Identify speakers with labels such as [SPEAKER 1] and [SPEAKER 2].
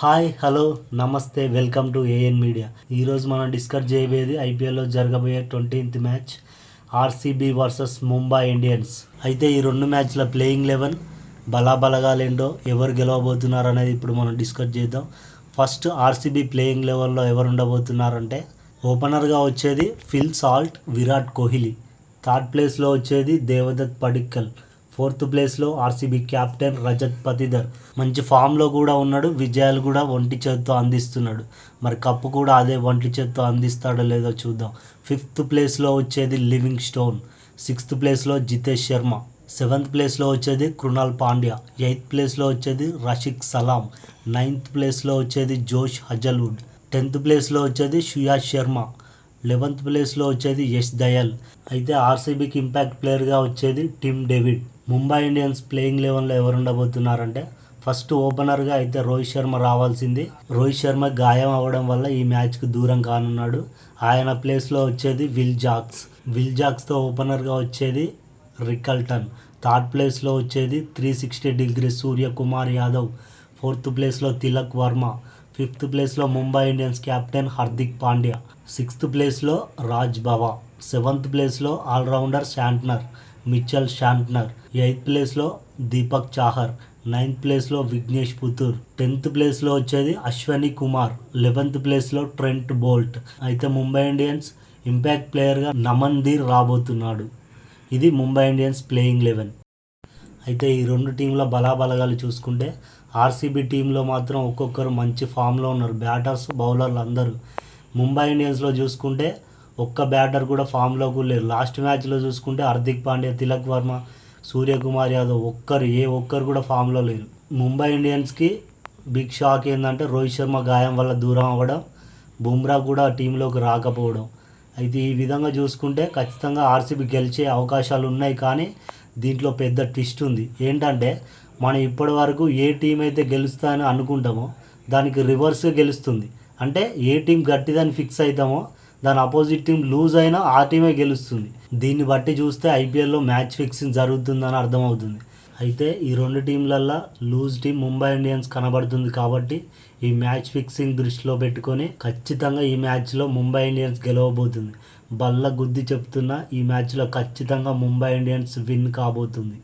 [SPEAKER 1] Hi hello నమస్తే welcome to AN media ఈరోజు మనం డిస్కస్ చేయబోయేది ఐపీఎల్లో జరగబోయే twentieth match RCB versus Mumbai Indians. అయితే ఈ రెండు మ్యాచ్ల ప్లేయింగ్ లెవెన్ బలాబలగాలేంటో ఎవరు గెలవబోతున్నారు అనేది ఇప్పుడు మనం డిస్కస్ చేద్దాం. ఫస్ట్ ఆర్సీబీ ప్లేయింగ్ లెవెల్లో ఎవరు ఉండబోతున్నారంటే ఓపెనర్గా వచ్చేది Phil Salt Virat Kohli. Third ప్లేస్లో వచ్చేది దేవదత్ పడిక్కల్. ఫోర్త్ ప్లేస్లో ఆర్సీబీ కెప్టెన్ రజత్ పతిదర్. మంచి ఫామ్లో కూడా ఉన్నాడు విజయాలు కూడా ఒంటి చేత్తో అందిస్తున్నాడు. మరి కప్పు కూడా అదే ఒంటి చేత్తో అందిస్తాడో లేదో చూద్దాం. ఫిఫ్త్ ప్లేస్లో వచ్చేది లివింగ్ స్టోన్ సిక్స్త్ ప్లేస్లో జితేష్ శర్మ సెవెంత్ ప్లేస్లో వచ్చేది కృణాల్ పాండ్యా ఎయిత్ ప్లేస్లో వచ్చేది రషిక్ సలాం నైన్త్ ప్లేస్లో వచ్చేది జోష్ హజల్వుడ్ టెన్త్ ప్లేస్లో వచ్చేది షుయాష్ శర్మ. లెవెంత్ ప్లేస్లో వచ్చేది యష్ దయాల్. అయితే ఆర్సీబీకి ఇంపాక్ట్ ప్లేయర్గా వచ్చేది Tim David. Mumbai Indians playing లెవెన్లో ఎవరు ఉండబోతున్నారంటే ఫస్ట్ ఓపెనర్గా అయితే రోహిత్ శర్మ రావాల్సింది. రోహిత్ శర్మ గాయం అవ్వడం వల్ల ఈ మ్యాచ్కి దూరం కానున్నాడు. ఆయన ప్లేస్లో వచ్చేది విల్ జాక్స్. విల్ జాక్స్తో ఓపెనర్గా వచ్చేది రికల్టన్ థర్డ్ ప్లేస్లో వచ్చేది three sixty degree Suryakumar Yadav. Fourth ప్లేస్లో తిలక్ వర్మ. ఫిఫ్త్ ప్లేస్లో Mumbai Indians captain Hardik Pandya sixth ప్లేస్లో రాజ్ బవా సెవెంత్ ప్లేస్లో all rounder Santner Mitchell Santner eighth ప్లేస్లో దీపక్ చాహర్ నైన్త్ ప్లేస్లో విఘ్నేష్ పుతూర్ టెన్త్ ప్లేస్లో వచ్చేది అశ్వని కుమార్ లెవెన్త్ ప్లేస్లో ట్రెంట్ బోల్ట్. అయితే ముంబై ఇండియన్స్ ఇంపాక్ట్ ప్లేయర్గా నమన్ దీర్ రాబోతున్నాడు. ఇది ముంబై ఇండియన్స్ ప్లేయింగ్ లెవెన్. అయితే ఈ రెండు టీంల బలాబలగాలు చూసుకుంటే ఆర్సీబీ టీంలో మాత్రం ఒక్కొక్కరు మంచి ఫామ్లో ఉన్నారు. బ్యాటర్స్ బౌలర్లు అందరూ. ముంబై ఇండియన్స్లో చూసుకుంటే ఒక్క బ్యాటర్ కూడా ఫామ్లోకి లేరు లాస్ట్ మ్యాచ్లో చూసుకుంటే హార్దిక్ పాండ్యా తిలక్ వర్మ సూర్యకుమార్ యాదవ్ ఒక్కరు ఏ ఒక్కరు కూడా ఫామ్లో లేరు. ముంబై ఇండియన్స్కి బిగ్ షాక్ ఏంటంటే రోహిత్ శర్మ గాయం వల్ల దూరం అవ్వడం బుమ్రా కూడా టీంలోకి రాకపోవడం. అయితే ఈ విధంగా చూసుకుంటే ఖచ్చితంగా ఆర్సీబీ గెలిచే అవకాశాలు ఉన్నాయి. కానీ దీంట్లో పెద్ద ట్విస్ట్ ఉంది. ఏంటంటే మనం ఇప్పటి వరకు ఏ టీం అయితే గెలుస్తాయని అనుకుంటామో దానికి రివర్స్గా గెలుస్తుంది. అంటే ఏ టీం గట్టిదని ఫిక్స్ అవుతామో దాని అపోజిట్ టీం లూజ్ అయినా ఆ టీమే గెలుస్తుంది. దీన్ని బట్టి చూస్తే ఐపీఎల్లో మ్యాచ్ ఫిక్సింగ్ జరుగుతుందని అర్థమవుతుంది. అయితే ఈ రెండు టీంలల్లో లూజ్ టీం ముంబై ఇండియన్స్ కనబడుతుంది కాబట్టి ఈ మ్యాచ్ ఫిక్సింగ్ దృష్టిలో పెట్టుకొని ఖచ్చితంగా ఈ మ్యాచ్లో ముంబై ఇండియన్స్ గెలవబోతుంది. బల్ల గుద్ది చెప్తున్నా ఈ మ్యాచ్లో ఖచ్చితంగా ముంబై ఇండియన్స్ విన్ కాబోతుంది.